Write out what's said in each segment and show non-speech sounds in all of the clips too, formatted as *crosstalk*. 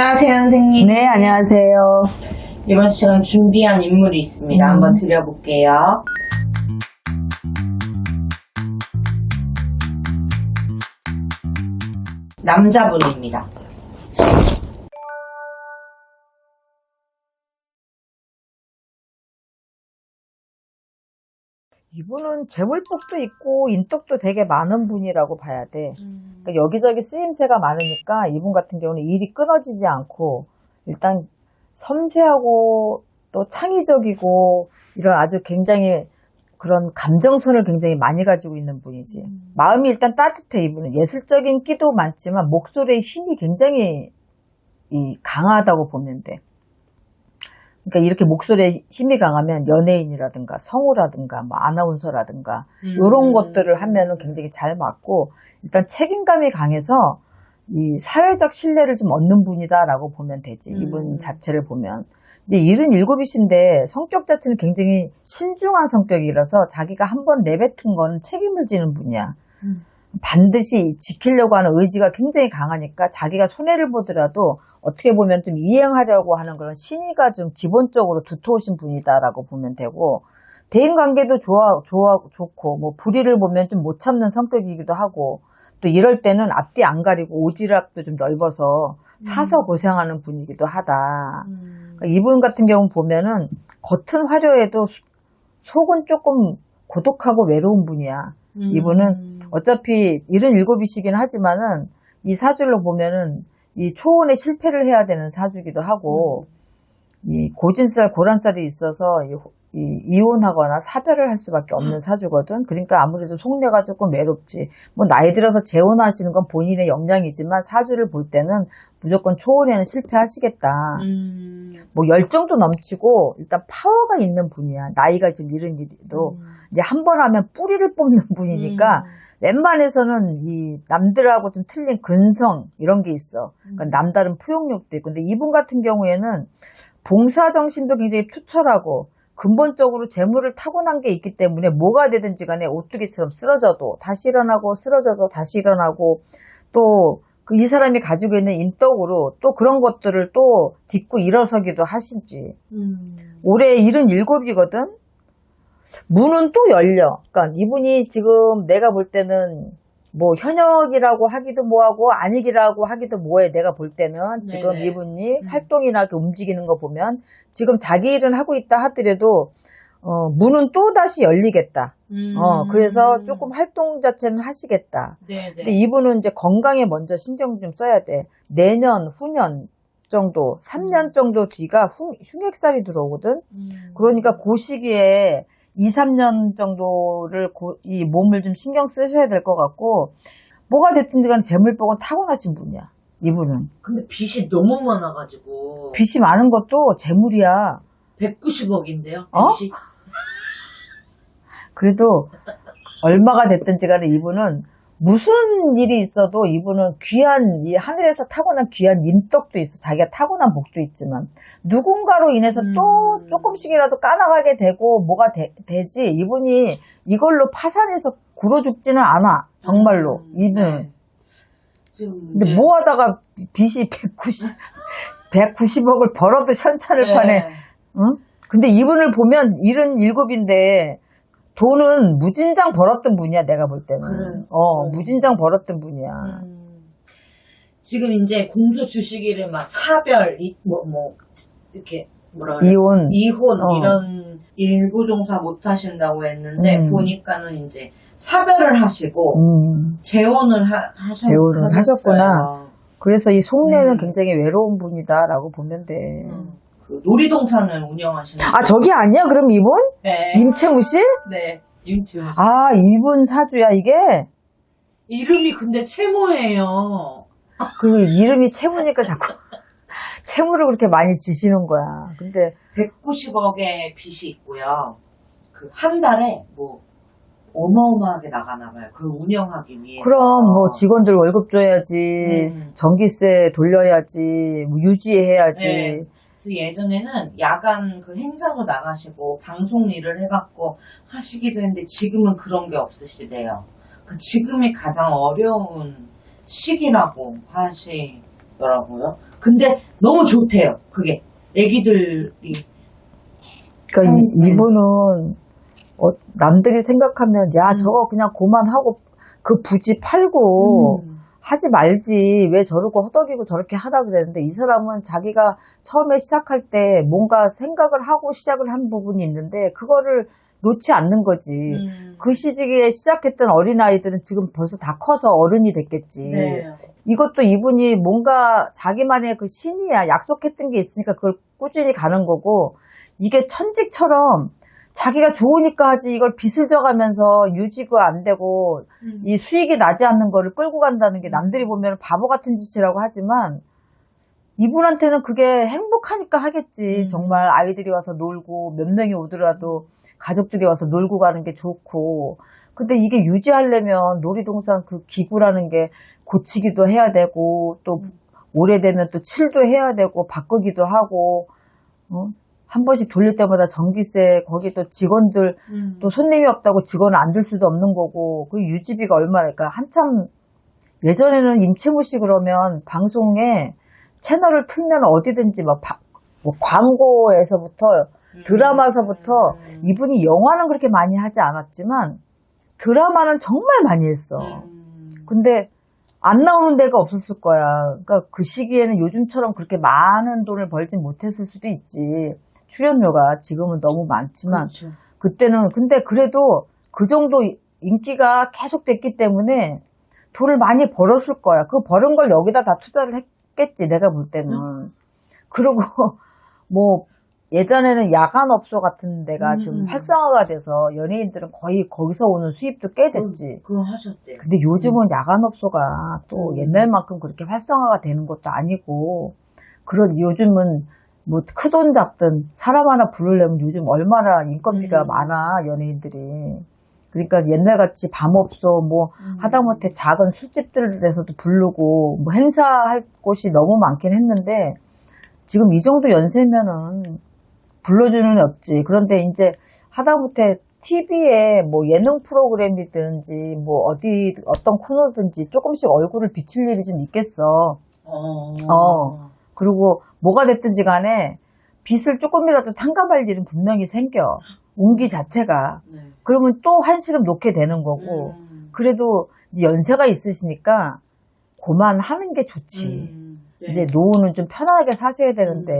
안녕하세요, 선생님. 네, 안녕하세요. 이번 시간 준비한 인물이 있습니다. 음. 한번 드려볼게요. 남자분입니다. 이분은 재물복도 있고 인덕도 되게 많은 분이라고 봐야 돼. 그러니까 여기저기 쓰임새가 많으니까 이분 같은 경우는 일이 끊어지지 않고 일단 섬세하고 또 창의적이고 이런 아주 굉장히 그런 감정선을 굉장히 많이 가지고 있는 분이지. 마음이 일단 따뜻해 이분은 예술적인 끼도 많지만 목소리의 힘이 굉장히 이 강하다고 보면 돼. 그러니까 이렇게 목소리에 힘이 강하면 연예인이라든가 성우라든가 뭐 아나운서라든가 이런 것들을 하면은 굉장히 잘 맞고 일단 책임감이 강해서 이 사회적 신뢰를 좀 얻는 분이다라고 보면 되지 음. 이분 자체를 보면 이제 77이신데 성격 자체는 굉장히 신중한 성격이라서 자기가 한 번 내뱉은 거는 책임을 지는 분이야 음. 반드시 지키려고 하는 의지가 굉장히 강하니까 자기가 손해를 보더라도 어떻게 보면 좀 이행하려고 하는 그런 신의가 좀 기본적으로 두터우신 분이다라고 보면 되고 대인 관계도 좋아 좋아 좋고 뭐 불의를 보면 좀 못 참는 성격이기도 하고 또 이럴 때는 앞뒤 안 가리고 오지랖도 좀 넓어서 사서 고생하는 분이기도 하다. 그러니까 이분 같은 경우 보면은 겉은 화려해도 속은 조금 고독하고 외로운 분이야. 이분은 어차피 77이시긴 하지만은 이 사주로 보면은 이 초혼에 실패를 해야 되는 사주기도 하고 이 고진살 고란살이 있어서 이, 호- 이 이혼하거나 사별을 할 수밖에 없는 사주거든. 그러니까 아무래도 속내가 조금 외롭지. 뭐 나이 들어서 재혼하시는 건 본인의 역량이지만 사주를 볼 때는 무조건 초혼에는 실패하시겠다. 음. 뭐 열정도 넘치고 일단 파워가 있는 분이야. 나이가 좀 이른 일도 이제 한 번 하면 뿌리를 뽑는 분이니까 웬만해서는 이 남들하고 좀 틀린 근성 이런 게 있어. 그러니까 남다른 포용력도 있고. 근데 이분 같은 경우에는 봉사 정신도 굉장히 투철하고 근본적으로 재물을 타고난 게 있기 때문에 뭐가 되든지 간에 오뚜기처럼 쓰러져도 다시 일어나고 쓰러져도 다시 일어나고 또그이 사람이 가지고 있는 인덕으로 또 그런 것들을 또 딛고 일어서기도 하시지. 음. 올해 77이거든? 문은 또 열려. 그러니까 이분이 지금 내가 볼 때는 뭐 현역이라고 하기도 뭐하고 아니기라고 하기도 뭐해. 내가 볼 때는 지금 네네. 이분이 음. 활동이나 이렇게 움직이는 거 보면 지금 자기 일은 하고 있다 하더라도 어, 문은 또 다시 열리겠다. 음. 어, 그래서 조금 활동 자체는 하시겠다. 네네. 근데 이분은 이제 건강에 먼저 신경 좀 써야 돼. 내년, 후년 정도, 3년 정도 뒤가 흉, 흉액살이 들어오거든? 음. 그러니까 그 시기에 2, 3년 정도를 고- 이 몸을 좀 신경 쓰셔야 될 것 같고, 뭐가 됐든지 간에 재물복은 타고나신 분이야. 이분은. 근데 빚이 너무 많아가지고. 빚이 많은 것도 재물이야. 190억인데요. 어? *laughs* 그래도 얼마가 됐든지 간에 이분은 무슨 일이 있어도 이분은 귀한, 이 하늘에서 타고난 귀한 인덕도 있어. 자기가 타고난 복도 있지만. 누군가로 인해서 음. 또 조금씩이라도 까나가게 되고 뭐가 되, 지 이분이 이걸로 파산해서 굴어 죽지는 않아. 정말로. 음, 이분은. 네. 근데 뭐 하다가 빚이 190, 190억을 *laughs* 벌어도 현찰을 네. 파네. 응? 근데 이분을 보면 77인데 돈은 무진장 벌었던 분이야, 내가 볼 때는. 그래. 어, 음. 무진장 벌었던 분이야. 음. 지금 이제 공소 주시기를 막 사별, 이, 뭐, 뭐, 이렇게, 뭐라 그래. 이혼. 이혼, 어. 이런 일부 종사 못 하신다고 했는데, 음. 보니까는 이제 사별을 하시고, 음. 재혼을 하, 하셨, 재혼을 하셨구나. 그래서 이 속내는 음. 굉장히 외로운 분이다라고 보면 돼. 음. 그 놀이동산을 운영하시는. 아, 저기 아니야? 그럼 이분? 네. 임채무 씨? 네. 임지훈 씨. 아, 이분 사주야, 이게? 이름이 근데 채모예요. 그 이름이 채무니까 자꾸 *laughs* 채무를 그렇게 많이 지시는 거야. 근데 190억의 빚이 있고요. 그 한 달에 뭐 어마어마하게 나가나 봐요. 그걸 운영하기 위해. 그럼 뭐 직원들 월급 줘야지, 음. 전기세 돌려야지, 뭐 유지해야지. 네. 그래서 예전에는 야간 그 행사도 나가시고 방송 일을 해갖고 하시기도 했는데 지금은 그런 게 없으시대요. 그 지금이 가장 어려운 시기라고 하시 하시더라고요. 근데 너무 좋대요. 그게 애기들이 그러니까 이, 네. 이분은 어, 남들이 생각하면 야 음. 저거 그냥 고만하고 그 부지 팔고 음. 하지 말지 왜 저러고 허덕이고 저렇게 하라 그랬는데 이 사람은 자기가 처음에 시작할 때 뭔가 생각을 하고 시작을 한 부분이 있는데 그거를 놓지 않는 거지. 음. 그 시기에 시작했던 어린아이들은 지금 벌써 다 커서 어른이 됐겠지. 네. 이것도 이분이 뭔가 자기만의 그 신이야. 약속했던 게 있으니까 그걸 꾸준히 가는 거고, 이게 천직처럼 자기가 좋으니까 하지 이걸 빚을 져가면서 유지가 안 되고, 음. 이 수익이 나지 않는 거를 끌고 간다는 게 남들이 보면 바보 같은 짓이라고 하지만, 이분한테는 그게 행복하니까 하겠지. 음. 정말 아이들이 와서 놀고, 몇 명이 오더라도 가족들이 와서 놀고 가는 게 좋고. 근데 이게 유지하려면 놀이동산 그 기구라는 게 고치기도 해야 되고, 또 음. 오래되면 또 칠도 해야 되고, 바꾸기도 하고, 어? 한 번씩 돌릴 때마다 전기세, 거기 또 직원들, 음. 또 손님이 없다고 직원을 안줄 수도 없는 거고, 그 유지비가 얼마나, 그러니까 한참, 예전에는 임채무 씨 그러면 방송에 채널을 틀면 어디든지 막 바- 뭐 광고에서부터 드라마서부터 음. 이분이 영화는 그렇게 많이 하지 않았지만 드라마는 정말 많이 했어. 음. 근데 안 나오는 데가 없었을 거야. 그러니까 그 시기에는 요즘처럼 그렇게 많은 돈을 벌진 못했을 수도 있지. 출연료가 지금은 너무 많지만 그렇죠. 그때는 근데 그래도 그 정도 인기가 계속 됐기 때문에 돈을 많이 벌었을 거야. 그 버는 걸 여기다 다 투자를 했겠지. 내가 볼 때는. 그리고 *laughs* 뭐 예전에는 야간 업소 같은 데가 음, 좀 음. 활성화가 돼서 연예인들은 거의 거기서 오는 수입도 꽤 됐지. 그거 하셨대요. 근데 요즘은 야간 업소가 또 음. 옛날만큼 그렇게 활성화가 되는 것도 아니고 그런 요즘은 뭐큰돈 잡든 사람 하나 부르려면 요즘 얼마나 인건비가 음. 많아 연예인들이 그러니까 옛날같이 밤업소 뭐 음. 하다못해 작은 술집들에서도 부르고 뭐 행사할 곳이 너무 많긴 했는데 지금 이 정도 연세면은 불러주는 애 없지. 그런데 이제 하다못해 TV에 뭐 예능 프로그램이든지 뭐 어디 어떤 코너든지 조금씩 얼굴을 비칠 일이 좀 있겠어. 어. 어. 그리고 뭐가 됐든지 간에 빚을 조금이라도 탕감할 일은 분명히 생겨. 운기 자체가. 네. 그러면 또 한시름 놓게 되는 거고. 음. 그래도 이제 연세가 있으시니까 고만하는 게 좋지. 음. 네. 이제 노후는 좀 편하게 사셔야 되는데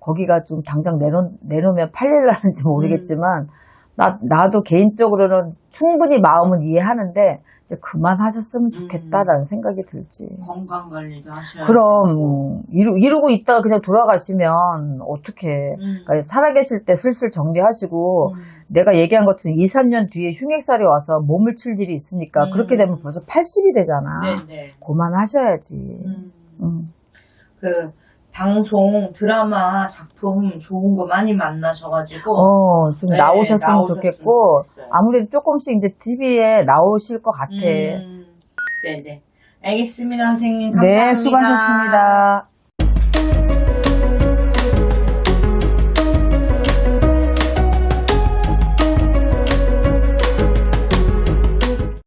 거기가 좀 당장 내놓, 내놓으면 팔릴라는지 모르겠지만 나, 나도 개인적으로는 충분히 마음은 이해하는데 이제 그만하셨으면 좋겠다라는 생각이 들지. 건강 관리도 하셔야 그럼 이루, 이루고 있다가 그냥 돌아가시면 어떻게 음. 그러니까 살아계실 때 슬슬 정리하시고 음. 내가 얘기한 것 같은 2, 3년 뒤에 흉액살이 와서 몸을 칠 일이 있으니까 음. 그렇게 되면 벌써 80이 되잖아. 네네. 그만하셔야지. 음. 음. 그 방송 드라마 작품 좋은 거 많이 만나셔가지고 어, 좀 네, 나오셨으면 나오셨으면 좋겠고, 좋겠어요. 아무래도 조금씩 이제 TV에 나오실 것 같아. 음. 네네. 알겠습니다, 선생님. 감사합니다. 네, 수고하셨습니다.